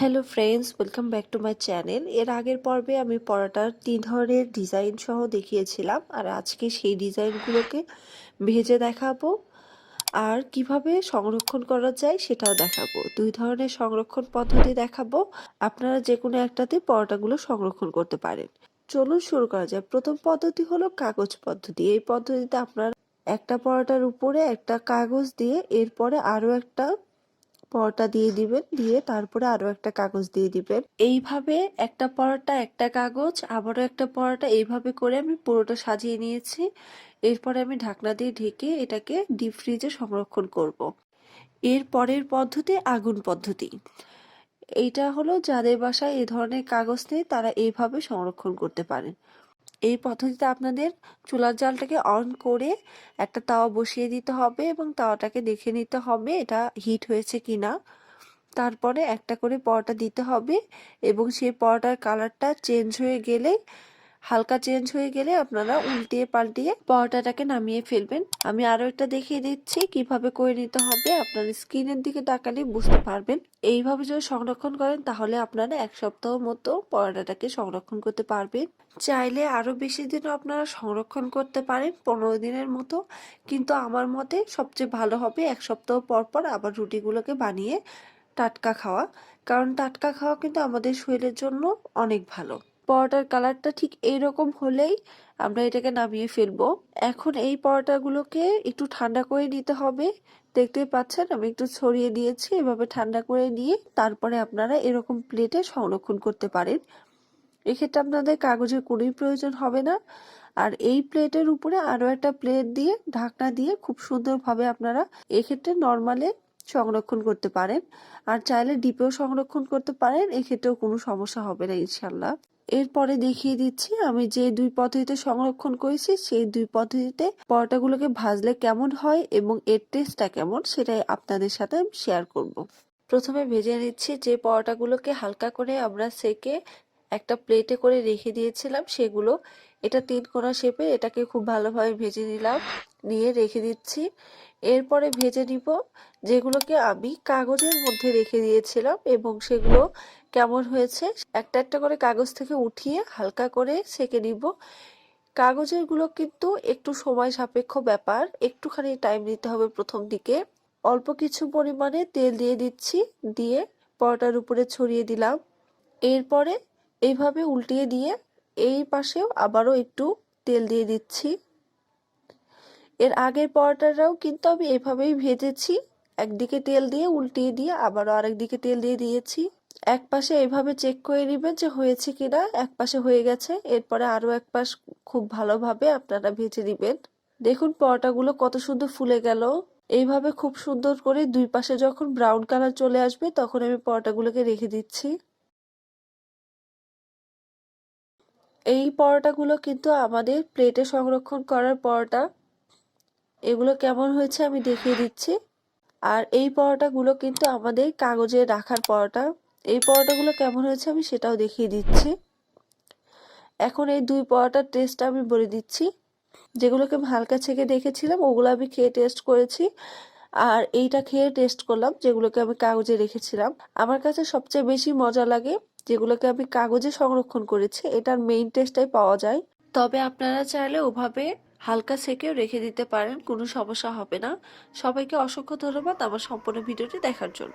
Hello friends welcome back to my channel এর আগের পর্বে আমি পরোটার তিন ধরনের ডিজাইন সহ দেখিয়েছিলাম, আর আজকে সেই ডিজাইনগুলোকে ভেজে দেখাবো। আর কীভাবে সংরক্ষণ করা যায় সেটাও দেখাবো। দুই ধরনের সংরক্ষণ পদ্ধতি দেখাবো। আপনারা যে কোনো একটাতে পরোটাগুলো সংরক্ষণ করতে পারেন। চলুন শুরু করা যায় প্রথম পদ্ধতি হলো কাগজ পদ্ধতি। এই পদ্ধতিতে আপনারা একটা পরোটার উপরে একটা কাগজ দিয়ে এরপরে আরও একটা পরোটা দিয়ে দিবেন, দিয়ে তারপরে আরও একটা কাগজ দিয়ে দিবেন। এইভাবে একটা পরোটা, একটা কাগজ, আবারও একটা পরোটা, এইভাবে করে আমি পুরোটা সাজিয়ে নিয়েছি। এরপরে আমি ঢাকনা দিয়ে ঢেকে এটাকে ডিপ ফ্রিজে সংরক্ষণ করব। এর পরের পদ্ধতি আগুন পদ্ধতি। এইটা হলো যাদের বাসায় এই ধরনের কাগজ নেই, তারা এইভাবে সংরক্ষণ করতে পারেন। এই পদ্ধতিতে আপনাদের চুলার জালটাকে অন করে একটা তাওয়া বসিয়ে দিতে হবে এবং তাওয়াটাকে দেখে নিতে হবে এটা হিট হয়েছে কি না তারপরে একটা করে পরোটা দিতে হবে এবং সেই পরোটার কালারটা চেঞ্জ হয়ে গেলে হালকা চেঞ্জ হয়ে গেলে আপনারা উল্টিয়ে পাল্টিয়ে পরোটাটাকে নামিয়ে ফেলবেন। আমি আরও একটা দেখিয়ে দিচ্ছি, কীভাবে করে নিতে হবে। আপনার স্কিনের দিকে তাকালে বুঝতে পারবেন। এইভাবে যদি সংরক্ষণ করেন, তাহলে আপনারা এক সপ্তাহ মতো পরোটাটাকে সংরক্ষণ করতে পারবেন। চাইলে আরও বেশি দিনও আপনারা সংরক্ষণ করতে পারেন, পনেরো দিনের মতো। কিন্তু আমার মতে সবচেয়ে ভালো হবে এক সপ্তাহ পর পর আবার রুটিগুলোকে বানিয়ে টাটকা খাওয়া। কারণ টাটকা খাওয়া কিন্তু আমাদের শরীরের জন্য অনেক ভালো। পরোটার কালারটা ঠিক এইরকম হলেই আমরা এটাকে নামিয়ে ফেলব। এখন এই পরোটাগুলোকে একটু ঠান্ডা করে নিতে হবে। দেখতেই পাচ্ছেন, আমি একটু ছড়িয়ে দিয়েছি, এভাবে ঠান্ডা করে নিয়ে তারপরে আপনারা এরকম প্লেটে সংরক্ষণ করতে পারেন। এক্ষেত্রে আপনাদের কাগজের কোনোই প্রয়োজন হবে না। আর এই প্লেটের উপরে আরও একটা প্লেট দিয়ে, ঢাকনা দিয়ে খুব সুন্দরভাবে আপনারা এক্ষেত্রে নর্মালে সংরক্ষণ করতে পারেন। আর চাইলে ডিপেও সংরক্ষণ করতে পারেন, এক্ষেত্রেও কোনো সমস্যা হবে না ইনশাল্লাহ এরপরে দেখিয়ে দিচ্ছি আমি যে দুই পদ্ধতিতে সংরক্ষণ করেছি, সেই দুই পদ্ধতিতে পরোটাগুলোকে ভাজলে কেমন হয় এবং এর টেস্টটা কেমন সেটাই আপনাদের সাথে আমি শেয়ার করব। প্রথমে ভেজে নিচ্ছি যে পরোটাগুলোকে হালকা করে আমরা সেকে একটা প্লেটে করে রেখে দিয়েছিলাম, সেগুলো এটা তিন কোনা শেপে এটাকে খুব ভালোভাবে ভেজে নিলাম, নিয়ে রেখে দিচ্ছি। এরপরে ভেজে নিব যেগুলোকে আমি কাগজের মধ্যে রেখে দিয়েছিলাম এবং সেগুলো কেমন হয়েছে, একটা একটা করে কাগজ থেকে উঠিয়ে হালকা করে সেকে নিব। কাগজেরগুলো কিন্তু একটু সময় সাপেক্ষ ব্যাপার, একটুখানি টাইম নিতে হবে প্রথম দিকে। অল্প কিছু পরিমাণে তেল দিয়ে দিচ্ছি, দিয়ে পরোটার উপরে ছড়িয়ে দিলাম। এরপরে এইভাবে উল্টিয়ে দিয়ে এই পাশেও আবারও একটু তেল দিয়ে দিচ্ছি। এর আগের পরোটাটাও কিন্তু আমি এভাবেই ভেজেছি। একদিকে তেল দিয়ে উল্টিয়ে দিয়ে আবারও আরেক দিকে তেল দিয়ে দিয়েছি। এক পাশে এভাবে চেক করে নেবেন যে হয়েছে কিনা, এক পাশে হয়ে গেছে। এরপরে আরও এক পাশ খুব ভালোভাবে আপনারা ভেজে দিবেন দেখুন পরোটাগুলো কত সুন্দর ফুলে গেল। এইভাবে খুব সুন্দর করে দুই পাশে যখন ব্রাউন কালার চলে আসবে, তখন আমি পরোটাগুলোকে রেখে দিচ্ছি। এই পরোটাগুলো কিন্তু আমাদের প্লেটে সংরক্ষণ করার পরোটা। এগুলো কেমন হয়েছে আমি দেখিয়ে দিচ্ছি। আর এই পরোটাগুলো কিন্তু আমাদের কাগজে রাখার পরোটা। এই পরোটাগুলো কেমন হয়েছে আমি সেটাও দেখিয়ে দিচ্ছি। এখন এই দুই পরোটার টেস্টটা আমি বলে দিচ্ছি। যেগুলোকে আমি হালকা ছেঁকে দেখেছিলাম, ওগুলো আমি খেয়ে টেস্ট করেছি। আর এইটা খেয়ে টেস্ট করলাম, যেগুলোকে আমি কাগজে রেখেছিলাম। আমার কাছে সবচেয়ে বেশি মজা লাগে যেগুলোকে আমি কাগজে সংরক্ষণ করেছি, এটার মেইন টেস্টটাই পাওয়া যায়। তবে আপনারা চাইলে ওভাবে হালকা সেকেও রেখে দিতে পারেন, কোনো সমস্যা হবে না। সবাইকে অসংখ্য ধন্যবাদ আমার সম্পূর্ণ ভিডিওটি দেখার জন্য।